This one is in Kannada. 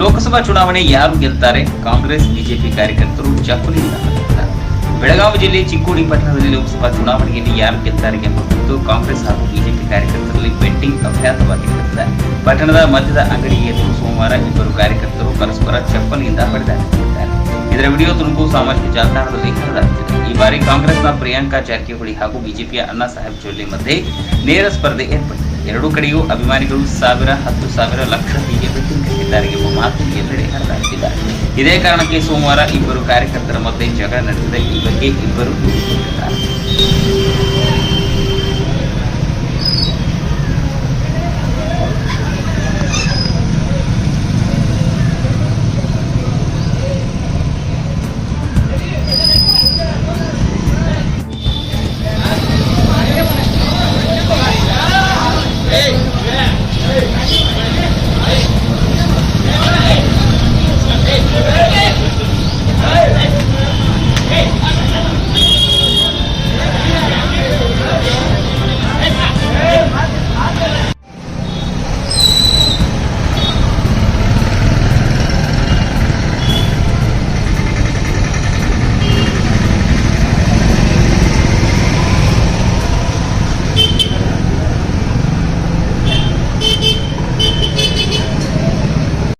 ಲೋಕಸಭಾ ಚುನಾವಣೆ ಯಾರು ಗೆಲ್ತಾರೆ? ಕಾಂಗ್ರೆಸ್, ಬಿಜೆಪಿ ಕಾರ್ಯಕರ್ತರು ಚಕುಲಿ. ಬೆಳಗಾವಿ ಜಿಲ್ಲೆ ಚಿಕ್ಕೋಡಿ ಪಟ್ಟಣದಲ್ಲಿ ಲೋಕಸಭಾ ಚುನಾವಣೆಯಲ್ಲಿ ಯಾರು ಗೆಲ್ತಾರೆ ಎಂಬ ಕುರಿತು ಕಾಂಗ್ರೆಸ್ ಹಾಗೂ ಬಿಜೆಪಿ ಕಾರ್ಯಕರ್ತರಲ್ಲಿ ಬೆಟ್ಟಿಂಗ್ ಅಭ್ಯಾಸವಾಗಿ ನಡೆದಿದೆ. ಪಟ್ಟಣದ ಮಧ್ಯದ ಅಂಗಡಿ ಎದುರು ಸೋಮವಾರ ಇಬ್ಬರು ಕಾರ್ಯಕರ್ತರು ಪರಸ್ಪರ ಚಪ್ಪಲಿಯಿಂದ ಹೊಡೆದಾಡಿದ್ದಾರೆ ಇದರ ವಿಡಿಯೋ ತುಣುಕು ಸಾಮಾಜಿಕ ಜಾಲತಾಣದಲ್ಲಿ ಹರಿದಾಡುತ್ತಿದೆ ಈ ಬಾರಿ ಕಾಂಗ್ರೆಸ್ನ ಪ್ರಿಯಾಂಕಾ ಜಾರಕಿಹೊಳಿ ಹಾಗೂ ಬಿಜೆಪಿಯ ಅಣ್ಣಾ ಸಾಹೇಬ್ ಜೊಲ್ಲೆ ಮಧ್ಯೆ ನೇರ ಸ್ಪರ್ಧೆ ಏರ್ಪಟ್ಟಿದೆ. ಎರಡೂ ಕಡೆಯೂ ಅಭಿಮಾನಿಗಳು ಸಾವಿರ ಹತ್ತು ಸಾವಿರ ಲಕ್ಷ ಹೀಗೆ ಬೆಟ್ಟಿಂಗ್ ಕಟ್ಟಿದ್ದಾರೆ ಎಂಬ ಮಾತು ಎಲ್ಲೆಡೆ ಹರಿದಾಡುತ್ತಿದ್ದಾರೆ. ಇದೇ ಕಾರಣಕ್ಕೆ ಸೋಮವಾರ ಇಬ್ಬರು ಕಾರ್ಯಕರ್ತರ ಮಧ್ಯೆ ಜಗಳ ನಡೆಸಿದ ಈ ಬಗ್ಗೆ ಇಬ್ಬರು ದೂರಿಕೊಂಡಿದ್ದಾರೆ